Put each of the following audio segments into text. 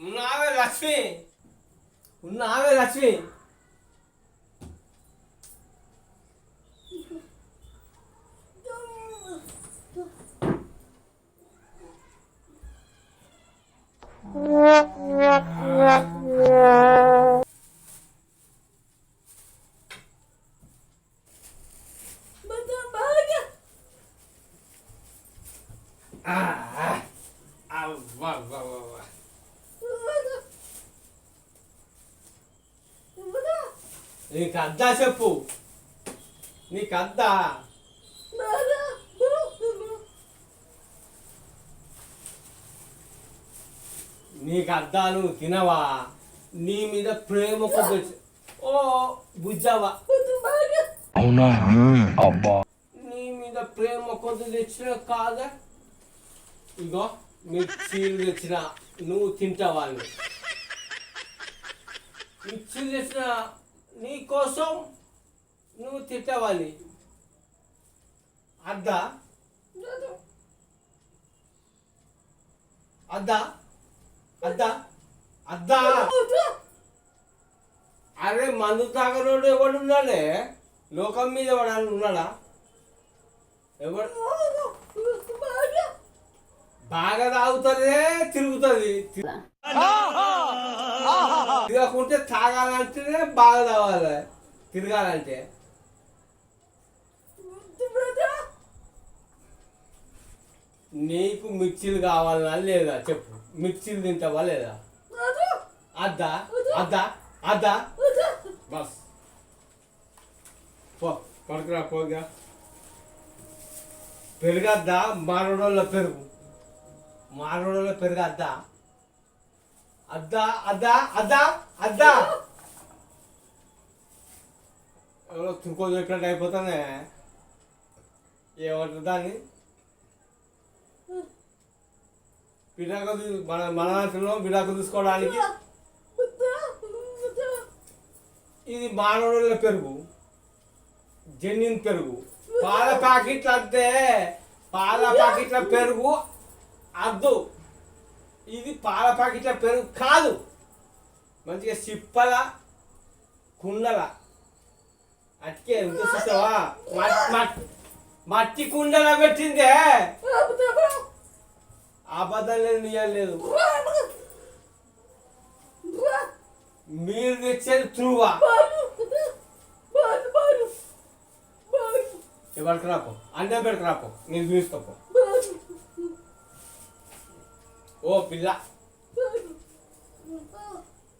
ఉన్నావే లక్ష్మి ఉన్నావే లక్ష్మి ఆ, నీకు అద్దా చెప్పు. నీకు అద్దా నీకు అద్దాలు తినవా? నీ మీద ప్రేమ ఓ బుజ్జావా. అవునా? అబ్బా. నీ మీద ప్రేమ కొద్ది తెచ్చిన కాదా? ఇగో. మిర్చీలు తెచ్చిన నువ్వు తింటావా మిర్చీలు తెచ్చిన నీ కోసం నువ్వు తింటావాలి. అద్దా? అద్దా? అద్దా? అద్దా? అరే మందు తాగనోడు ఎవడు ఉన్నాడే లోకం మీద ఎవడన్నా ఉన్నాడా ఎవడు? బాగా తాగుతుందే తిరుగుతుంది. తిరగకుంటే తాగాలంటేనే బాగా తాగాలి. తిరగాలంటే. నీకు మిర్చీలు కావాలనా లేదా? చెప్పు. మిర్చీలు తింటావా లేదా? అద్దా? అద్దా? అద్దా? బస్. పో పడుకురా పోగా. పెరుగద్దా? మారోడోళ్ళ పెరుగు. మానవులలో పెరుగు అద్దా. అద్దా అద్దా అద్దా అద్దా. ఎవరో తుకో చెప్పినట్టు అయిపోతానే. ఏమంటారు దాన్ని? విడాకు మన మన నాటిలో విడాకు తీసుకోవడానికి. ఇది మానవుల పెరుగు. జన్యున్ పెరుగు. పాల ప్యాకెట్లు అంటే పాల ప్యాకెట్ల పెరుగు అద్దు. ఇది పాల ప్యాకెట్ల పెరుగు కాదు. మంచిగా సిప్పల కుండల. అట్కే ఎంత చూసావా? మట్టి కుండల పెట్టిందే. అబద్ధం లేదు నిజం లేదు. మీరు తెచ్చేది త్రువా? ఎవరికి రాపో? అన్నం పెడక రాపో. నేను చూసుకోపో ఓ పిల్ల.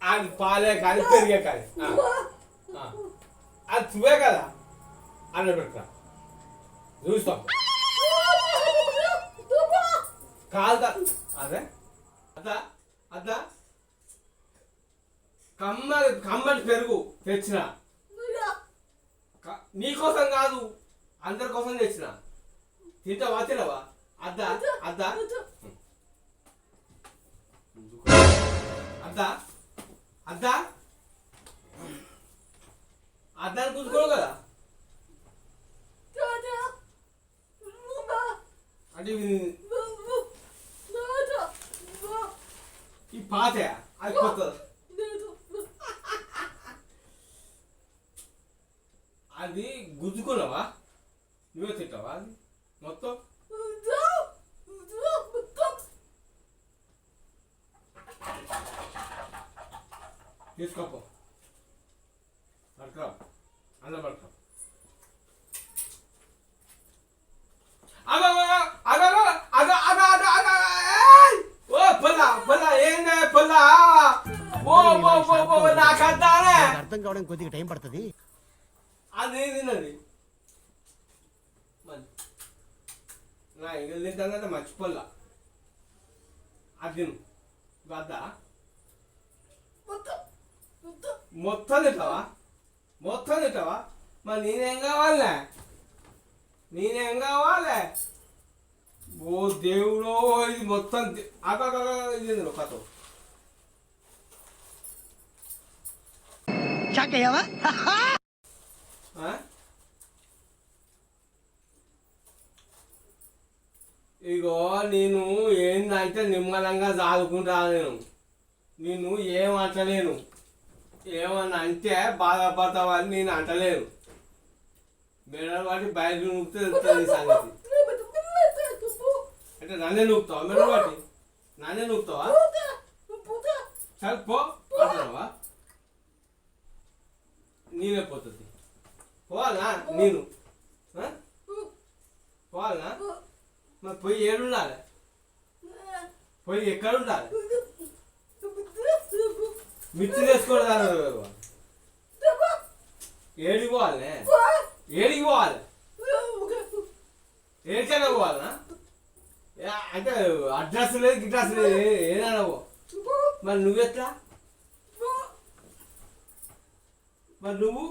అది పాలే కానీ పెరిగే కానీ అది తువే కదా? అన్న పెడక చూస్తాం. కాల్తా. అదే. అదా అదా. కమ్మ కమ్మటి పెరుగు తెచ్చిన. నీకోసం కాదు అందరి కోసం తెచ్చిన. తింటావా తినవా? అద్దా అద్దా. అద్దా? అద్దా? అద్దాన్ని కూర్చోడు కదా? అంటే ఈ పాత అది కొత్త అది గుద్దుకున్నావా నువ్వే తింటావా అది మొత్తం తీసుకోపో పట్టుకురా అన్నం పట్టుకో అగ అగ అగ అగ అగ అగ ఏయ్! ఓ పొల్ల పొల్ల ఏందే పొల్ల ఓ ఓ ఓ ఓ నాకు అద్దానే నాకు అర్థం కావడం కొద్దిగా టైం పడుతుంది. అది తిన్నది. నా తింటాను కదా మర్చిపోల్లా అది తిను. వద్దా మొత్తం తింటావా? మొత్తం తింటావా? మరి నేనేం కావాలే? నేనేం కావాలే? ఓ దేవుడో ఇది మొత్తం అగ, ఇది కథ? ఇగో నేను ఏంది అంటే నిమ్మలంగా చదువుకుంటా నేను నిన్ను ఏం అంటలేను ఏమన్నా అంటే బాధపడతావని నేను అంటలేను. మెడలు వాటి బయట నూపితే తెలుస్తుంది సంగతి. అంటే నన్నే నూపుతావా మెడలు వాటి? నన్నే నూపుతావా సరే పో అంటున్నావా? నేనే పోతుంది. పోవాలా నేను? ఆ? పోవాలా? మరి పోయి ఏడు ఉండాలి పోయి ఎక్కడ ఉండాలి మిర్చి వేసుకోవడం ఏడికి పోవాలి. ఏడికి పోవాలి? ఏడికైనా పోవాలనా? ఏ, అంటే అడ్రస్ లేదు గిడ్రస్ లేదు ఏదైనా పో. మరి నువ్వెట్లా మరి నువ్వు?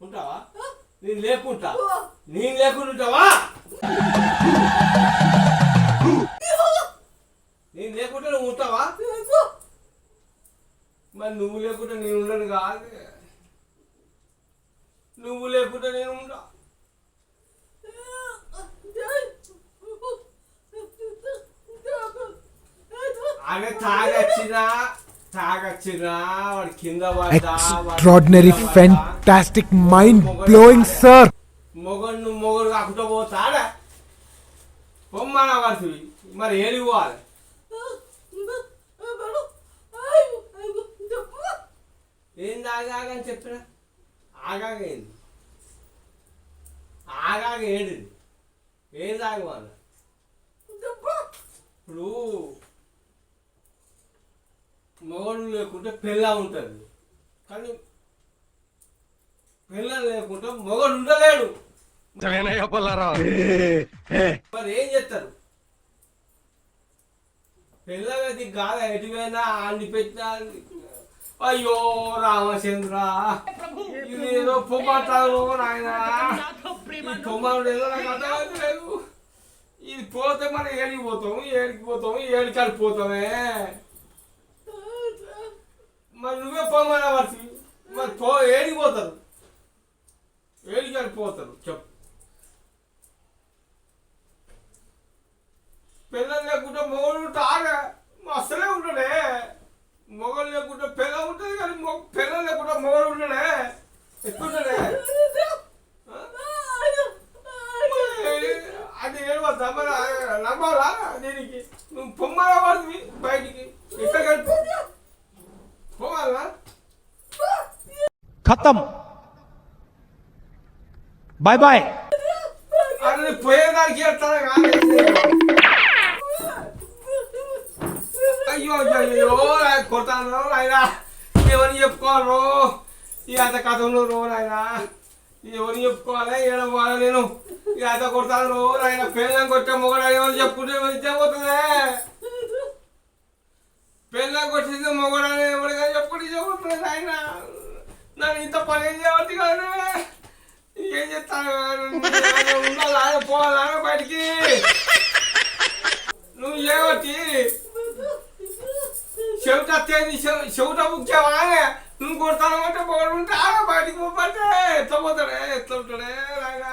ఉంటావా? నేను లేకుంటా నేను లేకుండా ఉంటావా నేను లేకుంటే నువ్వు ఉంటావా మరి నువ్వు లేకుంటే నేను ఉండను కాదు. నువ్వు లేకుంటే నేను ఉంటా అదే తాగొచ్చినా పడ్డా. fantastic, mind blowing, sir. మొగడు మొగడు కాకుండా పోతాడా? పొమ్మన మరి ఏడి ఏంది ఆగాగని చెప్పిన? ఆగాగ ఏంది? ఆగాగ ఏది ఏది ఆగమన్న ఇప్పుడు మొగడు లేకుంటే పిల్ల ఉంటుంది. కానీ పిల్ల లేకుంటే మొగడు ఉండలేడు. మరి ఏం చేస్తారు? పిల్లగది కాదు ఎటువైనా అండి పెట్టినా అయ్యో రామచంద్ర. ఇది ఏదో పొమ్మంటారు నాయన. పొమ్మడు ఏదో నాకు అర్థమవుతలేదు ఇది పోతే మనం ఏడికి పోతాము ఏడికి పోతాము ఏడికి పోతామే మరి నువ్వే పొమ్మన పడుతుంది మరి పో ఏడికి పోతారు? ఏడికి పోతారు చెప్పు. పిల్లలు లేకుంటే మొగలు ఉంటాగా అసలే ఉంటాడే మొగలు లేకుంటే పిల్ల ఉంటుంది కానీ మొ పిల్లలు కూడా మొగలు ఉన్నాడే? ఎక్కున్నాడే అది ఏడవద్దా మరి నమ్మాలా దీనికి? నువ్వు పొమ్మలా పడుతుంది బయటికి? ఇక్కడ కలిపి పోవాలా? ఖతం. Bye bye. అరే పోయేదానికి వెళ్తారా అయ్యో అయ్యో కొడతాను ఆయన? ఎవరిని చెప్పుకోవాలో? ఈ అంత కథలు రో నాయన. ఎవరిని చెప్పుకోవాలి? ఏడ పోవాలి నేను? ఈ అంత కొడతాను రో నాయన. పెళ్ళం కొట్టే మొగడు ఎవరు చెప్పుకుంటే విద్య పోతుంది? పెళ్ళం కొట్టింది మొగడు అని కానీ చెప్పుకుంటే చెబుతుంది నాయన? నన్ను ఇంత పని ఏం చేయవద్దు కానీ ఏం చేస్తాను? ఉండాలి పోవాలి? బయటికి? నువ్వు ఏమట్టి చెవిట తేది చెవిట ముఖ్యమా నువ్వు కొడతాను అంటే పోడు ఉంటా బయటికి పోతే ఎట్లా పోతాడే? ఎట్లా ఉంటాడే? నాయన.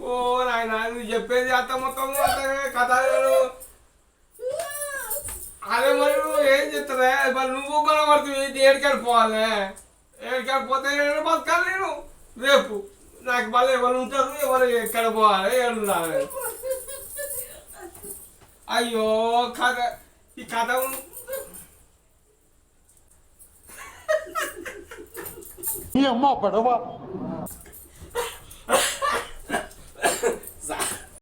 ఓ నాయన నువ్వు చెప్పేది అత్త మొత్తం అంతే కథ అదే మరి నువ్వు ఏం చెప్తారే మరి నువ్వు మన పడుతుంది ఏడికాడు పోవాలి. ఏడికాడు పోతే నేను బతకాలి నేను. రేపు. నాకు మళ్ళీ ఎవరు ఉంటారు? ఎవరు ఎక్కడ పోవాలి? ఏడున్నారు అయ్యో కథ ఈ కథ 你要冒本的ม